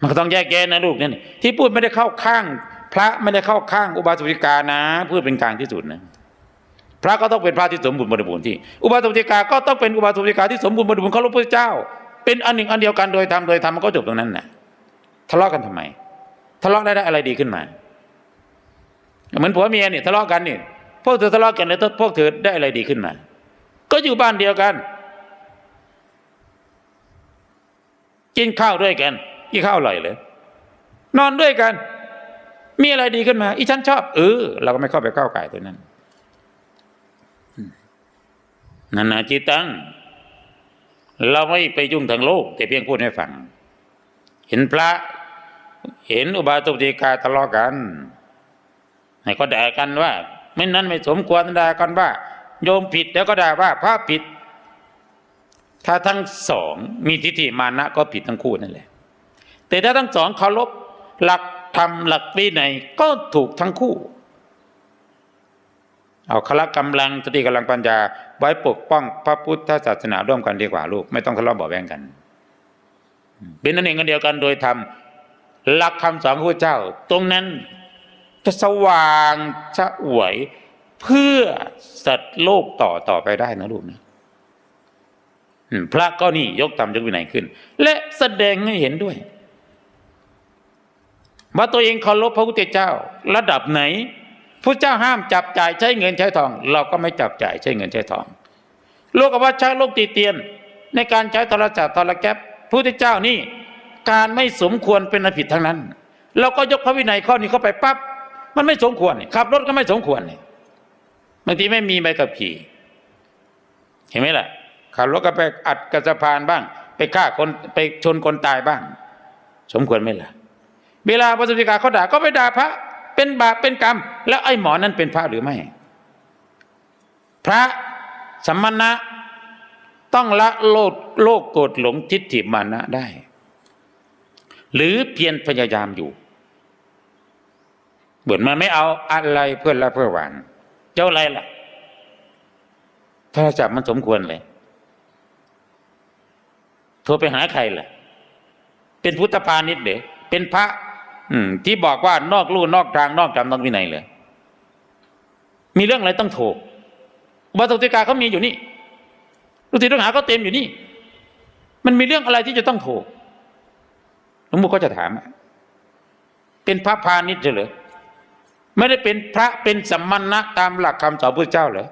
มันก็ต้องแยกแยะนะลูกเนี่ยที่พูดไม่ได้เข้าข้าง พระไม่ได้เข้าข้างอุบาสกุจิกานะ พูดเป็นกลางที่สุดนะพระก็ต้องเป็นพระที่สมบูรณ์บริบูรณ์ที่อุบาสกุจิกาก็ต้องเป็นอุบาสกุจิกาที่สมบูรณ์บริบูรณ์เคารพพระเจ้า เป็นอันหนึ่งอันเดียวกันโดยธรรมโดยธรรมมันก็จบตรงนั้นนะทะเลาะกันทำไม ทะเลาะได้ได้อะไรดีขึ้นมาเหมือนผัวเมียเนี่ยทะเลาะกันเนี่ยพวกเธอทะเลาะกันแล้วพวกเธอได้อะไรดีขึ้นมา ก็อยู่บ้านเดียวกัน กินข้าวด้วยกัน กินข้าวอร่อยเลย นอนด้วยกัน มีอะไรดีขึ้นมา อีฉันชอบ เออ เราก็ไม่เข้าไปก้าวไก่ตัวนั้นนานาจิตัง เราไม่ไปยุ่งทางโลก แต่เพียงพูดให้ฟัง เห็นพระ เห็นอุบาสกอุบาสิกาทะเลาะกันให้ก็ด่ากันว่า ไม่นั้นไม่สมควรด่ากันว่า โยมผิดแล้วก็ด่าว่าพระผิด ถ้าทั้งสองมีทิฏฐิมานะก็ผิดทั้งคู่นั่นแหละ แต่ถ้าทั้งสองเคารพหลักธรรมหลักวินัยก็ถูกทั้งคู่ เอาคละกำลังสติกำลังปัญญาไว้ปกป้องพระพุทธศาสนาร่วมกันดีกว่าลูกไม่ต้องทะเลาะเบาแวงกัน เป็นนั่นเองกันเดียวกันโดยธรรมหลักคำสอนของพระเจ้า ตรงนั้นจะสว่างชะอวยเพื่อสัตว์โลกต่อต่อไปได้นะลูกนะพระก็นี่ยกธรรมยกวินัยขึ้น และแสดงให้เห็นด้วย ว่าตัวเองเคารพพระพุทธเจ้า ระดับไหนพระเจ้าห้ามจับจ่ายใช้เงินใช้ทอง เราก็ไม่จับจ่ายใช้เงินใช้ทองโลกวัชชะโลกตีเตียน ในการใช้โทรศัพท์โทรแก๊ปพระพุทธเจ้านี่การไม่สมควรเป็นอภิธทั้งนั้น เราก็ยกพระวินัยข้อนี้เข้าไปปั๊บมันไม่สมควรขับรถก็ไม่สมควรบางทีไม่มีใบขับขี่ เห็นไหมล่ะขับรถก็ไปอัดกระสะพานบ้าง ไปฆ่าคนไปชนคนตายบ้าง สมควรไหมล่ะ เวลาพระสุติกาเขาด่าก็ไปด่าพระ เป็นบาปเป็นกรรม แล้วไอ้หมอนั้นเป็นพระหรือไม่ พระสัมมณะต้องละโลดโลกโกรธหลงทิฏฐิมานะได้ หรือเพียรพยายามอยู่เบื่อมันไม่เอาอะไรเพื่อนละเพื่อหวานเจ้าอะไรล่ะถ้าจับมันสมควรเลยโทรไปหาใครล่ะ เป็นพุทธพาณิชย์เด้เป็นพระ อืม ที่บอกว่านอกลู่นอกทางนอกธรรมนอกวินัยเลย มีเรื่องอะไรต้องโทรอุบาสกติกาเขามีอยู่นี่ลูกศิษย์ลูกหาเขาเต็มอยู่นี่ มันมีเรื่องอะไรที่จะต้องโทรหลวงปู่ก็จะถาม เป็นพระพาณิชย์เหรอไม่ได้เป็นพระเป็นสัมมาณะตามหลักคำสอนพระเจ้าเหรอ